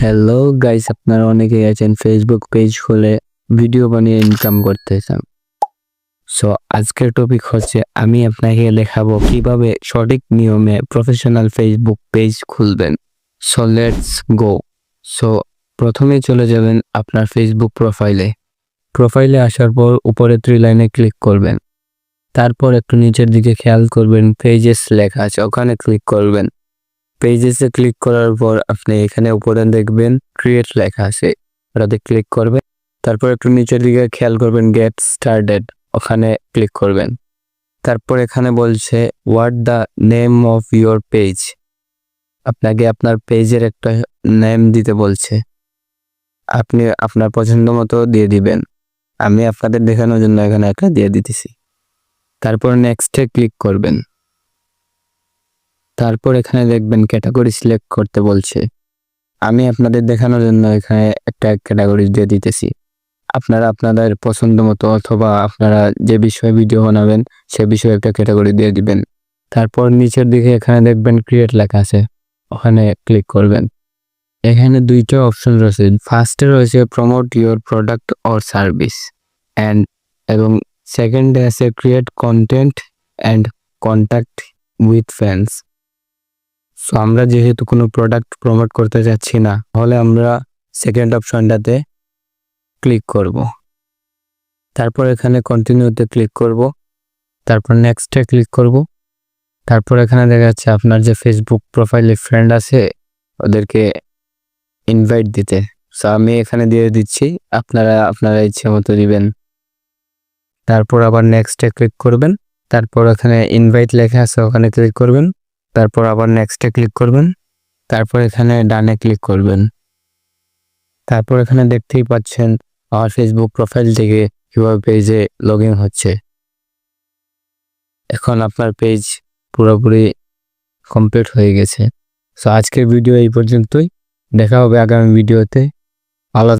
Hello guys আপনারা অনেকেই আছেন ফেসবুক পেজ খুলে ভিডিও বানিয়ে ইনকাম করতে চান সো আজকের টপিক হচ্ছে, আমি আপনাকে দেখাবো কীভাবে সঠিক নিয়মে প্রফেশনাল ফেসবুক পেজ খুলবেন। সো লেটস গো সো প্রথমে চলে যাবেন আপনার ফেসবুক প্রোফাইলে প্রোফাইলে আসার পর উপরে থ্রি লাইনে ক্লিক করবেন। তারপর একটু নিচের দিকে খেয়াল করবেন পেজেস লেখা আছে, ওখানে ক্লিক করবেন। পেজেসে ক্লিক করার পর আপনি এখানে উপরে দেখবেন ক্রিয়েট লেখা আছে। ওটাতে ক্লিক করবেন, তারপর একটু নিচের দিকে খেয়াল করবেন গেট স্টার্টেড ওখানে ক্লিক করবেন। তারপর এখানে বলছে what the name of your page আপনাকে আপনার পেজের একটা নেম দিতে বলছে। আপনি আপনার পছন্দ মতো দিয়ে দিবেন। আমি আপনাদের দেখানোর জন্য এখানে একটা দিয়ে দিতেছি। তারপর নেক্সটে ক্লিক করবেন। তারপর এখানে দেখবেন ক্যাটাগরি সিলেক্ট করতে বলছে। আমি আপনাদের দেখানোর জন্য এখানে একটা ক্যাটাগরি দিয়ে দিতেছি। আপনারা আপনাদের পছন্দ মতো অথবা আপনারা যে বিষয়ে ভিডিও বানাবেন, সে বিষয়ে একটা ক্যাটাগরি দিয়ে দিবেন। তারপর নিচের দিকে এখানে দেখবেন ক্রিয়েট লেখা আছে। ওখানে ক্লিক করবেন। এখানে দুইটা অপশন রয়েছে। ফার্স্টে রয়েছে promote your product or service and এবং সেকেন্ডে আছে create content and contact with fans so আমরা যেহেতু কোনো প্রোডাক্ট প্রমোট করতে যাচ্ছি না, তাহলে আমরা সেকেন্ড অপশনটাতে ক্লিক করব। তারপর এখানে কন্টিনিউতে ক্লিক করব। তারপর নেক্সটে ক্লিক করব। তারপর এখানে দেখা যাচ্ছে আপনার যে ফেসবুক প্রোফাইলে ফ্রেন্ড আছে, ওদেরকে ইনভাইট দিতে। সো আমি এখানে দিয়ে দিচ্ছি, আপনারা আপনারা ইচ্ছে মতো দিবেন। তারপর আবার নেক্সটে ক্লিক করবেন। তারপর এখানে ইনভাইট লেখা আছে, ওখানে ক্লিক করবেন। তারপর আবার নেক্সটে ক্লিক করবেন। তারপর এখানে ডানে ক্লিক করবেন। তারপর এখানে দেখতেই পাচ্ছেন, আমার ফেসবুক প্রোফাইল থেকে কীভাবে পেজে লগ হচ্ছে। এখন আপনার পেজ পুরোপুরি কমপ্লিট হয়ে গেছে। সো আজকের ভিডিও এই পর্যন্তই। দেখা হবে আগামী ভিডিওতে আলাদা